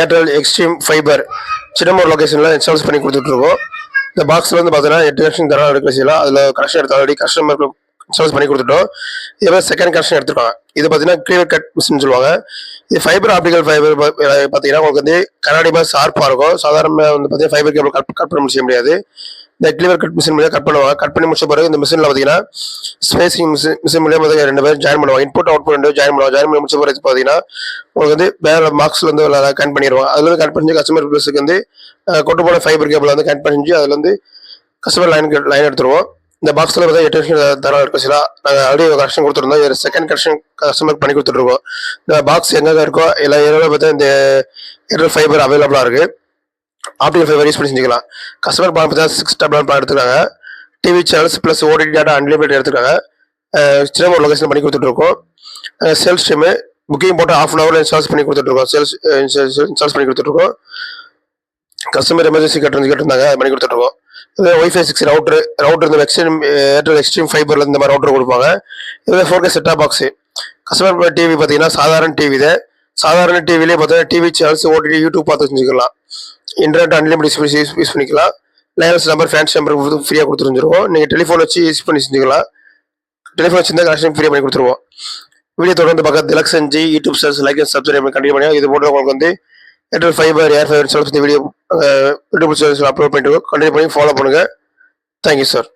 Airtel extreme fibre சின்னமூர் லொக்கேஷனில் installs பண்ணி கொடுத்துட்ருக்கோம். இந்த பாக்ஸில் வந்து பார்த்தீங்கன்னா எட்டு லட்சம் தரம் எடுக்க செய்யலாம் அதில் கனெக்ஷன் எடுத்து ஆல்ரெடி கஸ்டமருக்கு இன்ஸ்டால்ஸ் பண்ணி கொடுத்துட்டோம். இதே மாதிரி செகண்ட் கனெக்ஷன் எடுத்துருக்காங்க. இது பார்த்தீங்கன்னா கிளியர் கட் மிஷின் சொல்லுவாங்க. இது ஃபைபர் ஆப்டிகல் ஃபைபர் பார்த்தீங்கன்னா உங்களுக்கு வந்து கண்ணாடி மாதிரி ஷார்ப்பாக இருக்கும். சாதாரணமாக வந்து பார்த்தீங்கன்னா ஃபைபர் கேபிள் கட் கட் பண்ண முடிய முடியாது. இந்த கிளியர் கட் மிஷின் மூலியம் கட் பண்ணுவாங்க. கட் பண்ணி முடிச்ச பிறகு இந்த மிஷினில் பார்த்தீங்கன்னா ஸ்பேசிங் மிஷின் மிஷின் மூலியம் ரெண்டு பேரும் ஜாயின் பண்ணுவாங்க. இன்புட் அவுட் ரெண்டு ஜாயின் பண்ணுவாங்க. ஜாயின் பண்ணி முடிச்ச பிறகு பார்த்தீங்கன்னா உங்களுக்கு வந்து வேற மார்க்ஸ்ல வந்து கனெக்ட் பண்ணிடுவாங்க. அதுல இருந்து கட் பண்ணி கஸ்டமர் பிளஸுக்கு வந்து கொண்டு போன ஃபைபர் கேபிள் வந்து கட் பண்ணி அதுல வந்து கஸ்டமர் லைன் லைன் எடுத்துருவோம். இந்த பாக்ஸ்ல பார்த்தா எட்டு வருஷம் தரம் இருக்கும் சில. நாங்கள் ஆல்ரெடி கரெக்ஷன் கொடுத்துருந்தோம். ஒரு செகண்ட் கரெக்ஷன் கஸ்டமருக்கு பண்ணி கொடுத்துட்ருக்கோம் இந்த பாக்ஸ் எங்கே இருக்கோ எல்லா ஏரியாவில் பார்த்தா இந்த ஏர்டெல் ஃபைபர் அவைலபிளாக இருக்குது ஆப்டிகல் ஃபைபர் யூஸ் பண்ணி செஞ்சுக்கலாம். கஸ்டமர் பிளான் பார்த்தா six double plan எடுத்துக்காங்க TV channels plus OTT data unlimited எடுத்துருக்காங்க. சின்ன ஒரு லொகேஷன் பண்ணி கொடுத்துட்ருக்கோம். சேல்ஸ் டைமு புக்கிங் போட்டு ஆஃப் அன் ஹவரில் இன்ஸ்டால்ஸ் பண்ணி கொடுத்துட்ருக்கோம். சேல்ஸ் இன்ஸ்டால்ஸ் பண்ணி கொடுத்துட்ருக்கோம். கஸ்டமர் எமர்ஜென்சி கேட்டு கேட்டிருந்தாங்க. பண்ணி கொடுத்துட்ருக்கோம். இதே ஒய்ஃபை சிக்ஸ் ரவுட்ரு ரவுட்ரு இந்த எக்ஸ்ட்ரீம் ஏர்டெல் எக்ஸ்ட்ரீம் ஃபைபரில் இந்த மாதிரி ரவுட்ரு கொடுப்பாங்க. இது ஃபோர் கே செட்டாக பாக்ஸு கஸ்டமர் டிவி பார்த்தீங்கன்னா சாதாரண டிவி இது சாதாரண டிவிலே பார்த்தீங்கன்னா டிவி சேனல்ஸ் ஓடிடி யூடியூப் பார்த்து செஞ்சுக்கலாம். இன்டர்நெட் அன்லிமிட் யூஸ் யூஸ் பண்ணிக்கலாம். லைனஸ் நம்பர் ஃபேன்ஸ் நம்பர் ஃப்ரீயாக கொடுத்துருந்துருவோம். நீங்கள் டெலிஃபோன் வச்சு யூஸ் பண்ணி செஞ்சுக்கலாம். டெலிஃபோன் வச்சிருந்தா கனெக்ஷன் ஃப்ரீயாக பண்ணி கொடுத்துருவோம். வீடியோ தொடர்ந்து பக்கத்து திலக் செஞ்சு யூடியூப் சேனல்ஸ் லைக் சப்ஸ்கிரைப் பண்ணி கண்டிப்பாக பண்ணி இது போட்டு உங்களுக்கு வந்து Airtel fibre air fibre channels video YouTube channels upload பண்ணிட்டு கண்டினியூ பண்ணி ஃபாலோ பண்ணுங்கள் தேங்க்யூ சார்